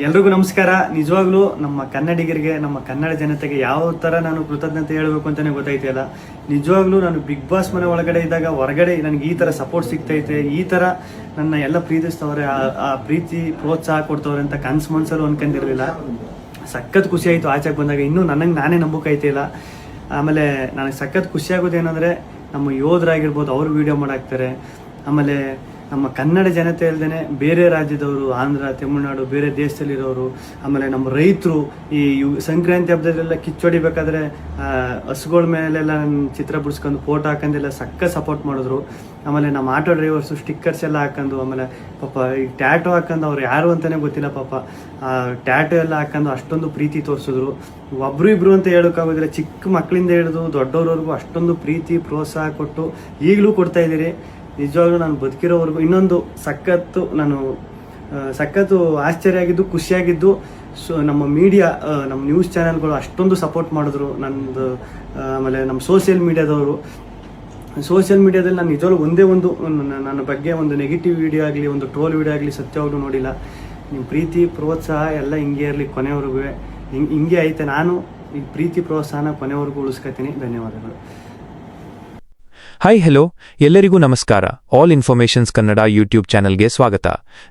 ಎಲ್ರಿಗೂ ನಮಸ್ಕಾರ. ನಿಜವಾಗ್ಲೂ ನಮ್ಮ ಕನ್ನಡಿಗರಿಗೆ, ನಮ್ಮ ಕನ್ನಡ ಜನತೆಗೆ ಯಾವ ಥರ ನಾನು ಕೃತಜ್ಞತೆ ಹೇಳಬೇಕು ಅಂತಲೇ ಗೊತ್ತಾಯ್ತಿಲ್ಲ ನಿಜವಾಗ್ಲೂ ನಾನು ಬಿಗ್ ಬಾಸ್ ಮನೆ ಒಳಗಡೆ ಇದ್ದಾಗ ಹೊರಗಡೆ ನನಗೆ ಈ ಥರ ಸಪೋರ್ಟ್ ಸಿಗ್ತೈತೆ, ಈ ಥರ ನನ್ನ ಎಲ್ಲ ಪ್ರೀತಿಸ್ತವ್ರೆ, ಆ- ಪ್ರೀತಿ ಪ್ರೋತ್ಸಾಹ ಕೊಡ್ತವ್ರೆ ಅಂತ ಕನ್ಸು ಮನ್ಸಲ್ಲೂ ಅನ್ಕೊಂಡಿರಲಿಲ್ಲ. ಸಖತ್ ಖುಷಿ ಆಯಿತು ಆಚೆಗೆ ಬಂದಾಗ. ಇನ್ನೂ ನನಗೆ ನಾನೇ ನಂಬೋಕಾಯ್ತಿಲ್ಲ ಆಮೇಲೆ ನನಗೆ ಸಖತ್ ಖುಷಿ ಆಗೋದು ಏನಂದರೆ, ನಮ್ಮ ಯೋಧರಾಗಿರ್ಬೋದು ಅವರು ವಿಡಿಯೋ ಮಾಡಾಕ್ತಾರೆ. ಆಮೇಲೆ ನಮ್ಮ ಕನ್ನಡ ಜನತೆ ಅಲ್ಲದೆ ಬೇರೆ ರಾಜ್ಯದವರು, ಆಂಧ್ರ, ತಮಿಳುನಾಡು, ಬೇರೆ ದೇಶದಲ್ಲಿರೋರು, ಆಮೇಲೆ ನಮ್ಮ ರೈತರು ಈ ಸಂಕ್ರಾಂತಿ ಹಬ್ಬದಲ್ಲೆಲ್ಲ ಕಿಚ್ಚೊಡಿಬೇಕಾದ್ರೆ ಹಸುಗಳ ಮೇಲೆಲ್ಲ ಚಿತ್ರ ಬಿಡಿಸ್ಕೊಂಡು ಫೋಟೋ ಹಾಕಂದೆಲ್ಲ ಸಕ್ಕ ಸಪೋರ್ಟ್ ಮಾಡಿದ್ರು. ಆಮೇಲೆ ನಮ್ಮ ಆಟೋ ಡ್ರೈವರ್ಸು ಸ್ಟಿಕ್ಕರ್ಸ್ ಎಲ್ಲ ಹಾಕೊಂಡು ಆಮೇಲೆ ಪಾಪ ಈ ಟ್ಯಾಟೋ ಹಾಕೊಂಡು ಅವ್ರು ಯಾರು ಅಂತಲೇ ಗೊತ್ತಿಲ್ಲ ಪಾಪ. ಟ್ಯಾಟೋ ಎಲ್ಲ ಹಾಕೊಂಡು ಅಷ್ಟೊಂದು ಪ್ರೀತಿ ತೋರಿಸಿದ್ರು. ಒಬ್ರು ಇಬ್ರು ಅಂತ ಹೇಳೋಕ್ಕಾಗೋದಿಲ್ಲ ಚಿಕ್ಕ ಮಕ್ಕಳಿಂದ ಹಿಡಿದು ದೊಡ್ಡವ್ರವರೆಗೂ ಅಷ್ಟೊಂದು ಪ್ರೀತಿ, ಪ್ರೋತ್ಸಾಹ ಕೊಟ್ಟು ಈಗಲೂ ಕೊಡ್ತಾ ಇದ್ದೀರಿ. ನಿಜವಾಗ್ಲೂ ನಾನು ಬದುಕಿರೋವರೆಗೂ ಇನ್ನೊಂದು ಸಖತ್ತು ನಾನು ಸಖತ್ತು ಆಶ್ಚರ್ಯ ಆಗಿದ್ದು ಖುಷಿಯಾಗಿದ್ದು, ಸೊ, ನಮ್ಮ ಮೀಡಿಯಾ ನಮ್ಮ ನ್ಯೂಸ್ ಚಾನೆಲ್ಗಳು ಅಷ್ಟೊಂದು ಸಪೋರ್ಟ್ ಮಾಡಿದ್ರು ನಂದು ಆಮೇಲೆ ನಮ್ಮ ಸೋಷಿಯಲ್ ಮೀಡಿಯಾದವರು ಸೋಷಿಯಲ್ ಮೀಡಿಯಾದಲ್ಲಿ ನಾನು ನಿಜವಾಗ್ಲೂ ಒಂದೇ ಒಂದು ನನ್ನ ಬಗ್ಗೆ ಒಂದು ನೆಗೆಟಿವ್ ವಿಡಿಯೋ ಆಗಲಿ, ಒಂದು ಟ್ರೋಲ್ ವಿಡಿಯೋ ಆಗಲಿ ಸತ್ಯವಾಗ್ಲೂ ನೋಡಿಲ್ಲ. ನಿಮ್ಮ ಪ್ರೀತಿ, ಪ್ರೋತ್ಸಾಹ ಎಲ್ಲ ಹಿಂಗೆ ಇರಲಿ ಕೊನೆವರೆಗೂ. ಹಿಂಗೆ ಹಿಂಗೆ ಐತೆ. ನಾನು ಈ ಪ್ರೀತಿ, ಪ್ರೋತ್ಸಾಹನ ಕೊನೆವರೆಗೂ ಉಳಿಸ್ಕೊತೀನಿ. ಧನ್ಯವಾದಗಳು. ಹಾಯ್ ಹೆಲೋ ಎಲ್ಲರಿಗೂ ನಮಸ್ಕಾರ. ಆಲ್ ಇನ್ಫಾರ್ಮೇಷನ್ಸ್ ಕನ್ನಡ ಯೂಟ್ಯೂಬ್ ಚಾನೆಲ್ಗೆ ಸ್ವಾಗತ.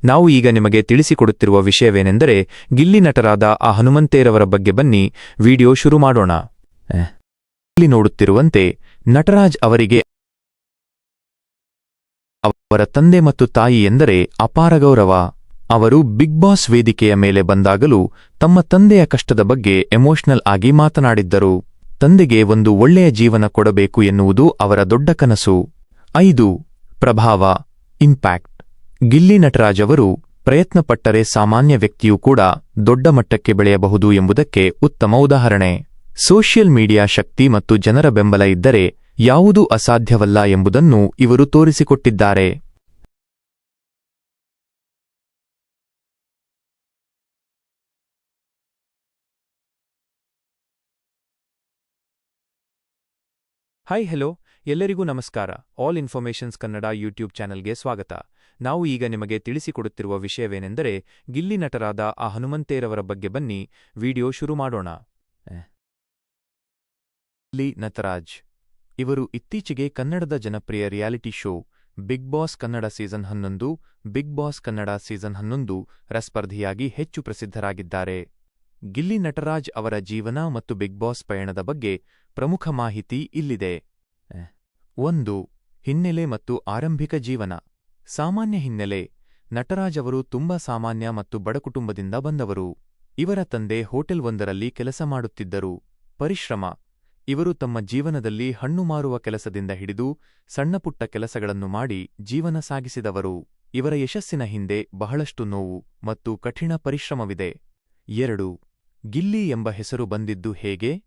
ನಾವು ಈಗ ನಿಮಗೆ ತಿಳಿಸಿಕೊಡುತ್ತಿರುವ ವಿಷಯವೇನೆಂದರೆ ಗಿಲ್ಲಿ ನಟರಾದ ಆ ಹನುಮಂತೇರವರ ಬಗ್ಗೆ ಬನ್ನಿ. ವಿಡಿಯೋ ಶುರು ಮಾಡೋಣ. ಇಲ್ಲಿ ನೋಡುತ್ತಿರುವಂತೆ ನಟರಾಜ್ ಅವರಿಗೆ ಅವರ ತಂದೆ ಮತ್ತು ತಾಯಿ ಎಂದರೆ ಅಪಾರ ಗೌರವ. ಅವರು ಬಿಗ್ ಬಾಸ್ ವೇದಿಕೆಯ ಮೇಲೆ ಬಂದಾಗಲೂ ತಮ್ಮ ತಂದೆಯ ಕಷ್ಟದ ಬಗ್ಗೆ ಎಮೋಷನಲ್ ಆಗಿ ಮಾತನಾಡಿದ್ದರು. ತಂದೆಗೆ ಒಂದು ಒಳ್ಳೆಯ ಜೀವನ ಕೊಡಬೇಕು ಎನ್ನುವುದು ಅವರ ದೊಡ್ಡ ಕನಸು. ಐದು, ಪ್ರಭಾವ ಇಂಪ್ಯಾಕ್ಟ್ ಗಿಲ್ಲಿ ನಟರಾಜ್ ಅವರು ಪ್ರಯತ್ನಪಟ್ಟರೆ ಸಾಮಾನ್ಯ ವ್ಯಕ್ತಿಯೂ ಕೂಡ ದೊಡ್ಡ ಮಟ್ಟಕ್ಕೆ ಬೆಳೆಯಬಹುದು ಎಂಬುದಕ್ಕೆ ಉತ್ತಮ ಉದಾಹರಣೆ. ಸೋಷಿಯಲ್ ಮೀಡಿಯಾ ಶಕ್ತಿ ಮತ್ತು ಜನರ ಬೆಂಬಲ ಇದ್ದರೆ ಯಾವುದೂ ಅಸಾಧ್ಯವಲ್ಲ ಎಂಬುದನ್ನು ಇವರು ತೋರಿಸಿಕೊಟ್ಟಿದ್ದಾರೆ. ಹಾಯ್ ಹೆಲೋ ಎಲ್ಲರಿಗೂ ನಮಸ್ಕಾರ. ಆಲ್ ಇನ್ಫಾರ್ಮೇಷನ್ಸ್ ಕನ್ನಡ ಯೂಟ್ಯೂಬ್ ಚಾನೆಲ್ಗೆ ಸ್ವಾಗತ. ನಾವು ಈಗ ನಿಮಗೆ ತಿಳಿಸಿಕೊಡುತ್ತಿರುವ ವಿಷಯವೇನೆಂದರೆ ಗಿಲ್ಲಿ ನಟರಾದ ಆ ಹನುಮಂತೇರವರ ಬಗ್ಗೆ ಬನ್ನಿ. ವಿಡಿಯೋ ಶುರು ಮಾಡೋಣ. ಲಿ ಗಿಲ್ಲಿ ನಟರಾಜ್. ಇವರು ಇತ್ತೀಚೆಗೆ ಕನ್ನಡದ ಜನಪ್ರಿಯ reality show Bigg Boss Kannada season ಹನ್ನೊಂದು ಬಿಗ್ ಬಾಸ್ ಕನ್ನಡ ಸೀಸನ್ ಹನ್ನೊಂದು ರ ಸ್ಪರ್ಧಿಯಾಗಿ ಹೆಚ್ಚು ಪ್ರಸಿದ್ಧರಾಗಿದ್ದಾರೆ. ಗಿಲ್ಲಿ ನಟರಾಜ್ ಅವರ ಜೀವನ ಮತ್ತು ಬಿಗ್ ಬಾಸ್ ಪಯಣದ ಬಗ್ಗೆ ಪ್ರಮುಖ ಮಾಹಿತಿ ಇಲ್ಲಿದೆ. ಒಂದು, ಹಿನ್ನೆಲೆ ಮತ್ತು ಆರಂಭಿಕ ಜೀವನ. ಸಾಮಾನ್ಯ ಹಿನ್ನೆಲೆ, ನಟರಾಜ್ ಅವರು ತುಂಬಾ ಸಾಮಾನ್ಯ ಮತ್ತು ಬಡಕುಟುಂಬದಿಂದ ಬಂದವರು. ಇವರ ತಂದೆ ಹೋಟೆಲ್ ಒಂದರಲ್ಲಿ ಕೆಲಸ ಮಾಡುತ್ತಿದ್ದರು. ಪರಿಶ್ರಮ, ಇವರು ತಮ್ಮ ಜೀವನದಲ್ಲಿ ಹಣ್ಣು ಮಾರುವ ಕೆಲಸದಿಂದ ಹಿಡಿದು ಸಣ್ಣಪುಟ್ಟ ಕೆಲಸಗಳನ್ನು ಮಾಡಿ ಜೀವನ ಸಾಗಿಸಿದವರು. ಇವರ ಯಶಸ್ಸಿನ ಹಿಂದೆ ಬಹಳಷ್ಟು ನೋವು ಮತ್ತು ಕಠಿಣ ಪರಿಶ್ರಮವಿದೆ. ಎರಡು, ಗಿಲ್ಲಿ ಎಂಬ ಹೆಸರು ಬಂದಿದ್ದು ಹೇಗೆ?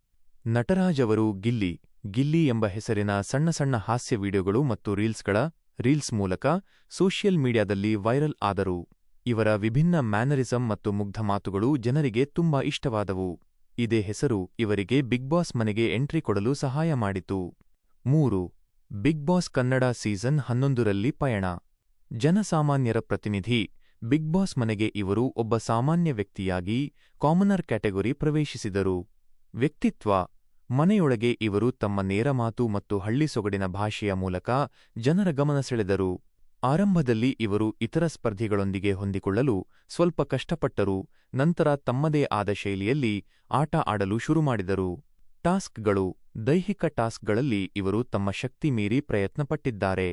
ನಟರಾಜ್ ಅವರು ಗಿಲ್ಲಿ ಗಿಲ್ಲಿ ಎಂಬ ಹೆಸರಿನ ಸಣ್ಣ ಸಣ್ಣ ಹಾಸ್ಯ ವಿಡಿಯೋಗಳು ಮತ್ತು ರೀಲ್ಸ್ಗಳ, ರೀಲ್ಸ್ ಮೂಲಕ ಸೋಷಿಯಲ್ ಮೀಡಿಯಾದಲ್ಲಿ ವೈರಲ್ ಆದರು. ಇವರ ವಿಭಿನ್ನ ಮ್ಯಾನರಿಸಂ ಮತ್ತು ಮುಗ್ಧ ಮಾತುಗಳು ಜನರಿಗೆ ತುಂಬಾ ಇಷ್ಟವಾದವು. ಇದೇ ಹೆಸರು ಇವರಿಗೆ ಬಿಗ್ ಬಾಸ್ ಮನೆಗೆ ಎಂಟ್ರಿ ಕೊಡಲು ಸಹಾಯ ಮಾಡಿತು. ಮೂರು, ಬಿಗ್ ಬಾಸ್ ಕನ್ನಡ ಸೀಸನ್ ಹನ್ನೊಂದರಲ್ಲಿ ಪಯಣ. ಜನಸಾಮಾನ್ಯರ ಪ್ರತಿನಿಧಿ ಬಿಗ್ ಬಾಸ್ ಮನೆಗೆ ಇವರು ಒಬ್ಬ ಸಾಮಾನ್ಯ ವ್ಯಕ್ತಿಯಾಗಿ ಕಾಮನರ್ ಕ್ಯಾಟಗರಿ ಪ್ರವೇಶಿಸಿದರು. ವ್ಯಕ್ತಿತ್ವ, ಮನೆಯೊಳಗೆ ಇವರು ತಮ್ಮ ನೇರ ಮಾತು ಮತ್ತು ಹಳ್ಳಿ ಸೊಗಡಿನ ಭಾಷೆಯ ಮೂಲಕ ಜನರ ಗಮನ ಸೆಳೆದರು. ಆರಂಭದಲ್ಲಿ ಇವರು ಇತರ ಸ್ಪರ್ಧಿಗಳೊಂದಿಗೆ ಹೊಂದಿಕೊಳ್ಳಲು ಸ್ವಲ್ಪ ಕಷ್ಟಪಟ್ಟರು, ನಂತರ ತಮ್ಮದೇ ಆದ ಶೈಲಿಯಲ್ಲಿ ಆಟ ಆಡಲು ಶುರುಮಾಡಿದರು ಟಾಸ್ಕ್ಗಳು, ದೈಹಿಕ ಟಾಸ್ಕ್ಗಳಲ್ಲಿ ಇವರು ತಮ್ಮ ಶಕ್ತಿ ಮೀರಿ ಪ್ರಯತ್ನಪಟ್ಟಿದ್ದಾರೆ.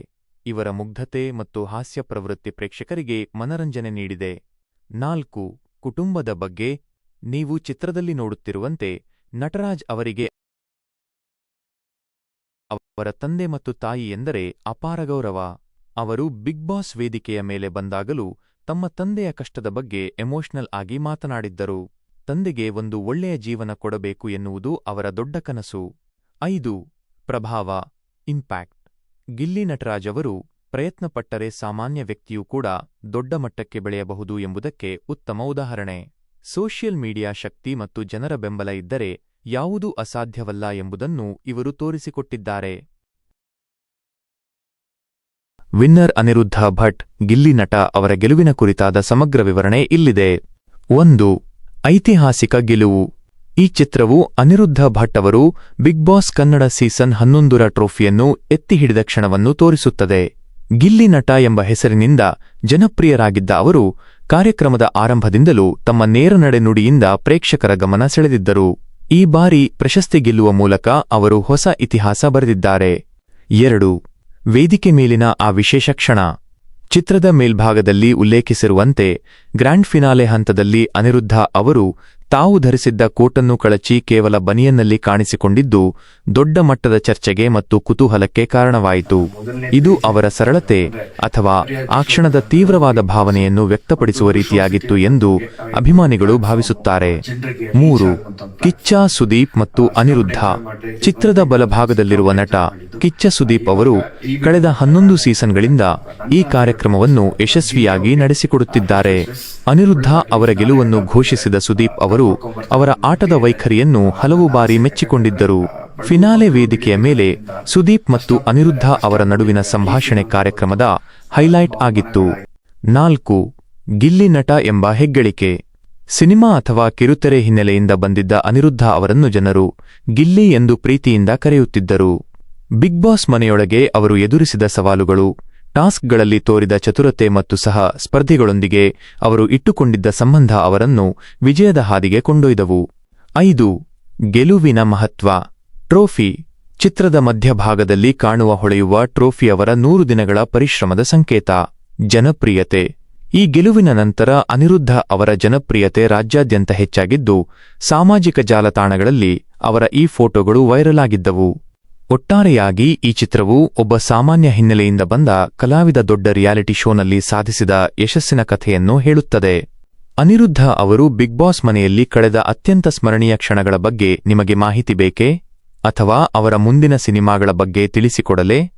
ಇವರ ಮುಗ್ಧತೆ ಮತ್ತು ಹಾಸ್ಯ ಪ್ರವೃತ್ತಿ ಪ್ರೇಕ್ಷಕರಿಗೆ ಮನರಂಜನೆ ನೀಡಿದೆ. ನಾಲ್ಕು, ಕುಟುಂಬದ ಬಗ್ಗೆ ನೀವು ಚಿತ್ರದಲ್ಲಿ ನೋಡುತ್ತಿರುವಂತೆ ನಟರಾಜ್ ಅವರಿಗೆ ಅವರ ತಂದೆ ಮತ್ತು ತಾಯಿ ಎಂದರೆ ಅಪಾರ ಗೌರವ. ಅವರು ಬಿಗ್ ಬಾಸ್ ವೇದಿಕೆಯ ಮೇಲೆ ಬಂದಾಗಲೂ ತಮ್ಮ ತಂದೆಯ ಕಷ್ಟದ ಬಗ್ಗೆ ಎಮೋಷನಲ್ ಆಗಿ ಮಾತನಾಡಿದ್ದರು. ತಂದೆಗೆ ಒಂದು ಒಳ್ಳೆಯ ಜೀವನ ಕೊಡಬೇಕು ಎನ್ನುವುದು ಅವರ ದೊಡ್ಡ ಕನಸು. ಐದು, ಪ್ರಭಾವ, ಇಂಪ್ಯಾಕ್ಟ್. ಗಿಲ್ಲಿ ನಟರಾಜ್ ಅವರು ಪ್ರಯತ್ನಪಟ್ಟರೆ ಸಾಮಾನ್ಯ ವ್ಯಕ್ತಿಯೂ ಕೂಡ ದೊಡ್ಡ ಮಟ್ಟಕ್ಕೆ ಬೆಳೆಯಬಹುದು ಎಂಬುದಕ್ಕೆ ಉತ್ತಮ ಉದಾಹರಣೆ. ಸೋಷಿಯಲ್ ಮೀಡಿಯಾ ಶಕ್ತಿ ಮತ್ತು ಜನರ ಬೆಂಬಲ ಇದ್ದರೆ ಯಾವುದೂ ಅಸಾಧ್ಯವಲ್ಲ ಎಂಬುದನ್ನು ಇವರು ತೋರಿಸಿಕೊಟ್ಟಿದ್ದಾರೆ. ವಿನ್ನರ್ ಅನಿರುದ್ಧ ಭಟ್, ಗಿಲ್ಲಿ ನಟ ಅವರ ಗೆಲುವಿನ ಕುರಿತಾದ ಸಮಗ್ರ ವಿವರಣೆ ಇಲ್ಲಿದೆ. ಒಂದು, ಐತಿಹಾಸಿಕ ಗೆಲುವು. ಈ ಚಿತ್ರವು ಅನಿರುದ್ಧ ಭಟ್ ಅವರು ಬಿಗ್ ಬಾಸ್ ಕನ್ನಡ ಸೀಸನ್ ಹನ್ನೊಂದರ ಟ್ರೋಫಿಯನ್ನು ಎತ್ತಿ ಹಿಡಿದ ಕ್ಷಣವನ್ನು ತೋರಿಸುತ್ತದೆ. ಗಿಲ್ಲಿ ನಟ ಎಂಬ ಹೆಸರಿನಿಂದ ಜನಪ್ರಿಯರಾಗಿದ್ದ ಅವರು ಕಾರ್ಯಕ್ರಮದ ಆರಂಭದಿಂದಲೂ ತಮ್ಮ ನೇರ ನಡೆನುಡಿಯಿಂದ ಪ್ರೇಕ್ಷಕರ ಗಮನ ಸೆಳೆದಿದ್ದರು. ಈ ಬಾರಿ ಪ್ರಶಸ್ತಿ ಗೆಲ್ಲುವ ಮೂಲಕ ಅವರು ಹೊಸ ಇತಿಹಾಸ ಬರೆದಿದ್ದಾರೆ. ಎರಡು. ವೇದಿಕೆ ಮೇಲಿನ ಆ ವಿಶೇಷ ಕ್ಷಣ. ಚಿತ್ರದ ಮೇಲ್ಭಾಗದಲ್ಲಿ ಉಲ್ಲೇಖಿಸಿರುವಂತೆ, ಗ್ರ್ಯಾಂಡ್ ಫಿನಾಲೆ ಹಂತದಲ್ಲಿ ಅನಿರುದ್ಧ ಅವರು ತಾವು ಧರಿಸಿದ್ದ ಕೋಟನ್ನು ಕಳಚಿ ಕೇವಲ ಬನಿಯನ್ನಲ್ಲಿ ಕಾಣಿಸಿಕೊಂಡಿದ್ದು ದೊಡ್ಡ ಮಟ್ಟದ ಚರ್ಚೆಗೆ ಮತ್ತು ಕುತೂಹಲಕ್ಕೆ ಕಾರಣವಾಯಿತು. ಇದು ಅವರ ಸರಳತೆ ಅಥವಾ ಆ ಕ್ಷಣದ ತೀವ್ರವಾದ ಭಾವನೆಯನ್ನು ವ್ಯಕ್ತಪಡಿಸುವ ರೀತಿಯಾಗಿತ್ತು ಎಂದು ಅಭಿಮಾನಿಗಳು ಭಾವಿಸುತ್ತಾರೆ. ಮೂರು, ಕಿಚ್ಚ ಸುದೀಪ್ ಮತ್ತು ಅನಿರುದ್ಧ. ಚಿತ್ರದ ಬಲಭಾಗದಲ್ಲಿರುವ ನಟ ಕಿಚ್ಚ ಸುದೀಪ್ ಅವರು ಕಳೆದ ಹನ್ನೊಂದು ಸೀಸನ್ಗಳಿಂದ ಈ ಕಾರ್ಯಕ್ರಮವನ್ನು ಯಶಸ್ವಿಯಾಗಿ ನಡೆಸಿಕೊಡುತ್ತಿದ್ದಾರೆ. ಅನಿರುದ್ಧ ಅವರ ಗೆಲುವನ್ನು ಘೋಷಿಸಿದ ಸುದೀಪ್ ಅವರು ಅವರ ಆಟದ ವೈಖರಿಯನ್ನು ಹಲವು ಬಾರಿ ಮೆಚ್ಚಿಕೊಂಡಿದ್ದರು. ಫಿನಾಲೆ ವೇದಿಕೆಯ ಮೇಲೆ ಸುದೀಪ್ ಮತ್ತು ಅನಿರುದ್ಧ ಅವರ ನಡುವಿನ ಸಂಭಾಷಣೆ ಕಾರ್ಯಕ್ರಮದ ಹೈಲೈಟ್ ಆಗಿತ್ತು. ನಾಲ್ಕು, ಗಿಲ್ಲಿ ನಟ ಎಂಬ ಹೆಗ್ಗಳಿಕೆ. ಸಿನಿಮಾ ಅಥವಾ ಕಿರುತೆರೆ ಹಿನ್ನೆಲೆಯಿಂದ ಬಂದಿದ್ದ ಅನಿರುದ್ಧ ಅವರನ್ನು ಜನರು ಗಿಲ್ಲಿ ಎಂದು ಪ್ರೀತಿಯಿಂದ ಕರೆಯುತ್ತಿದ್ದರು. ಬಿಗ್ ಬಾಸ್ ಮನೆಯೊಳಗೆ ಅವರು ಎದುರಿಸಿದ ಸವಾಲುಗಳು ಟಾಸ್ಕ್ಗಳಲ್ಲಿ ತೋರಿದ ಚತುರತೆ ಮತ್ತು ಸಹ ಸ್ಪರ್ಧಿಗಳೊಂದಿಗೆ ಅವರು ಇಟ್ಟುಕೊಂಡಿದ್ದ ಸಂಬಂಧ ಅವರನ್ನು ವಿಜಯದ ಹಾದಿಗೆ ಕೊಂಡೊಯ್ದವು. ಐದು, ಗೆಲುವಿನ ಮಹತ್ವ. ಟ್ರೋಫಿ. ಚಿತ್ರದ ಮಧ್ಯಭಾಗದಲ್ಲಿ ಕಾಣುವ ಹೊಳೆಯುವ ಟ್ರೋಫಿ ಅವರ ನೂರು ದಿನಗಳ ಪರಿಶ್ರಮದ ಸಂಕೇತ. ಜನಪ್ರಿಯತೆ. ಈ ಗೆಲುವಿನ ನಂತರ ಅನಿರುದ್ಧ ಅವರ ಜನಪ್ರಿಯತೆ ರಾಜ್ಯಾದ್ಯಂತ ಹೆಚ್ಚಾಗಿದ್ದು, ಸಾಮಾಜಿಕ ಜಾಲತಾಣಗಳಲ್ಲಿ ಅವರ ಈ ಫೋಟೋಗಳು ವೈರಲ್ ಆಗಿದ್ದವು. ಒಟ್ಟಾರೆಯಾಗಿ ಈ ಚಿತ್ರವು ಒಬ್ಬ ಸಾಮಾನ್ಯ ಹಿನ್ನೆಲೆಯಿಂದ ಬಂದ ಕಲಾವಿದ ದೊಡ್ಡ ರಿಯಾಲಿಟಿ ಶೋನಲ್ಲಿ ಸಾಧಿಸಿದ ಯಶಸ್ಸಿನ ಕಥೆಯನ್ನು ಹೇಳುತ್ತದೆ. ಅನಿರುದ್ಧ ಅವರು ಬಿಗ್ ಬಾಸ್ ಮನೆಯಲ್ಲಿ ಕಳೆದ ಅತ್ಯಂತ ಸ್ಮರಣೀಯ ಕ್ಷಣಗಳ ಬಗ್ಗೆ ನಿಮಗೆ ಮಾಹಿತಿ ಬೇಕೇ? ಅಥವಾ ಅವರ ಮುಂದಿನ ಸಿನಿಮಾಗಳ ಬಗ್ಗೆ ತಿಳಿಸಿಕೊಡಲೇ?